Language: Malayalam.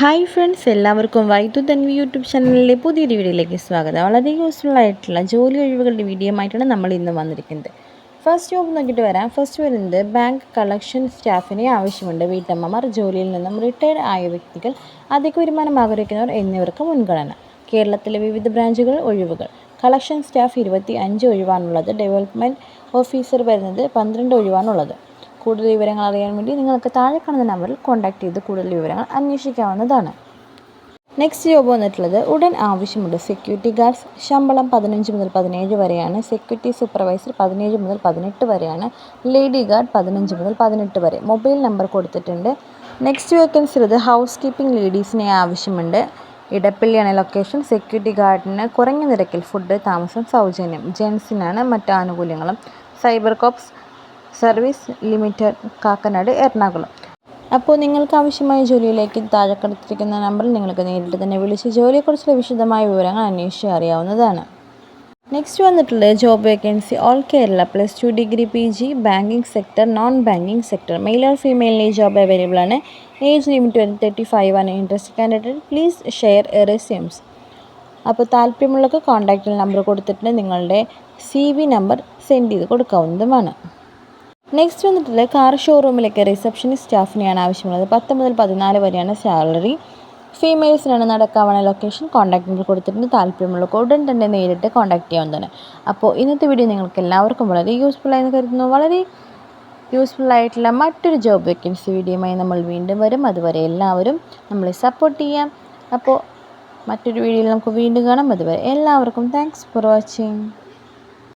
ഹായ് ഫ്രണ്ട്സ് എല്ലാവർക്കും വൈദ്യു തൻവി യൂട്യൂബ് ചാനലിലെ പുതിയൊരു വീഡിയോയിലേക്ക് സ്വാഗതം. വളരെ യൂസ്ഫുൾ ആയിട്ടുള്ള ജോലി ഒഴിവുകളുടെ വീഡിയോ ആയിട്ടാണ് നമ്മൾ ഇന്ന് വന്നിരിക്കുന്നത്. ഫസ്റ്റ് ജോബ് നോക്കിയിട്ട് വരാം. ഫസ്റ്റ് വരുന്നത് ബാങ്ക് കളക്ഷൻ സ്റ്റാഫിനെ ആവശ്യമുണ്ട്. വീട്ടമ്മമാർ ജോലിയിൽ നിന്നും റിട്ടയർഡ് ആയ വ്യക്തികൾ അധിക വരുമാനം ആഗ്രഹിക്കുന്നവർ എന്നിവർക്ക് മുൻഗണന. കേരളത്തിലെ വിവിധ ബ്രാഞ്ചുകൾ ഒഴിവുകൾ. കളക്ഷൻ സ്റ്റാഫ് ഇരുപത്തി അഞ്ച് ഒഴിവാണുള്ളത്. ഡെവലപ്മെന്റ് ഓഫീസർ വരുന്നത് പന്ത്രണ്ട് ഒഴിവാണുള്ളത്. കൂടുതൽ വിവരങ്ങൾ അറിയാൻ വേണ്ടി നിങ്ങൾക്ക് താഴെ കാണുന്ന നമ്പറിൽ കോൺടാക്ട് ചെയ്ത് കൂടുതൽ വിവരങ്ങൾ അന്വേഷിക്കാവുന്നതാണ്. നെക്സ്റ്റ് ജോബ് വന്നിട്ടുള്ളത് ഉടൻ ആവശ്യമുണ്ട് സെക്യൂരിറ്റി ഗാർഡ്സ് ശമ്പളം പതിനഞ്ച് മുതൽ പതിനേഴ് വരെയാണ്. സെക്യൂരിറ്റി സൂപ്പർവൈസർ പതിനേഴ് മുതൽ പതിനെട്ട് വരെയാണ്. ലേഡി ഗാർഡ് പതിനഞ്ച് മുതൽ പതിനെട്ട് വരെ. മൊബൈൽ നമ്പർ കൊടുത്തിട്ടുണ്ട്. നെക്സ്റ്റ് വേക്കൻസി ഉള്ളത് ഹൗസ് കീപ്പിംഗ് ലേഡീസിനെ ആവശ്യമുണ്ട്. ഇടപ്പള്ളിയാണ് ലൊക്കേഷൻ സെക്യൂരിറ്റി ഗാർഡിന് കുറഞ്ഞ നിരക്കിൽ ഫുഡ് താമസം സൗജന്യം. ജെൻസിനാണ് മറ്റ് ആനുകൂല്യങ്ങളും. Cyber corps service limited Kakkanad Ernakulam. അപ്പോൾ നിങ്ങൾക്ക് ആവശ്യമായ ജോലിയിലേക്ക് താഴെ കൊടുത്തിരിക്കുന്ന നമ്പറിൽ നിങ്ങൾക്ക് നേരിട്ട് തന്നെ വിളിച്ച് ജോലിയെക്കുറിച്ചുള്ള വിശദമായ വിവരങ്ങൾ അന്വേഷിച്ച് അറിയാവുന്നതാണ്. നെക്സ്റ്റ് വന്നിട്ടുള്ളത് job vacancy all Kerala plus two degree P G banking sector non banking sector male or ഫീമെയിലിന് ഈ ജോബ് അവൈലബിൾ ആണ്. ഏജ് ലിമിറ്റ് വരുന്നത് തേർട്ടി ഫൈവ് ആണ് interest candidate please share resumes അപ്പോൾ താല്പര്യമുള്ളവർക്ക് കോൺടാക്റ്റ് നമ്പർ കൊടുത്തിട്ട് നിങ്ങളുടെ സി വി നമ്പർ സെൻഡ് ചെയ്ത് കൊടുക്കാവുന്നതുമാണ്. നെക്സ്റ്റ് വന്നിട്ടുള്ള കാർ ഷോറൂമിലേക്ക് റിസപ്ഷനിസ്റ്റ് സ്റ്റാഫിനെയാണ് ആവശ്യമുള്ളത്. പത്ത് മുതൽ പതിനാല് വരെയാണ് സാലറി ഫീമെയിൽസിനാണ് നടക്കാവുന്ന ലൊക്കേഷൻ കോൺടാക്ട് നമ്പർ കൊടുത്തിട്ടുണ്ട്. താല്പര്യമുള്ള ഉടൻ തന്നെ നേരിട്ട് കോൺടാക്ട് ചെയ്യാവുന്നതാണ്. അപ്പോൾ ഇന്നത്തെ വീഡിയോ നിങ്ങൾക്ക് എല്ലാവർക്കും വളരെ യൂസ്ഫുൾ ആയെന്ന് കരുതുന്നു. വളരെ യൂസ്ഫുൾ ആയിട്ടുള്ള മറ്റൊരു ജോബ് വേക്കൻസി വീഡിയോയുമായി നമ്മൾ വീണ്ടും വരും. അതുവരെ എല്ലാവരും നമ്മളെ സപ്പോർട്ട് ചെയ്യാം അപ്പോൾ മറ്റൊരു വീഡിയോയിൽ നമുക്ക് വീണ്ടും കാണാം. അതുവരെ എല്ലാവർക്കും താങ്ക്സ് ഫോർ വാച്ചിങ്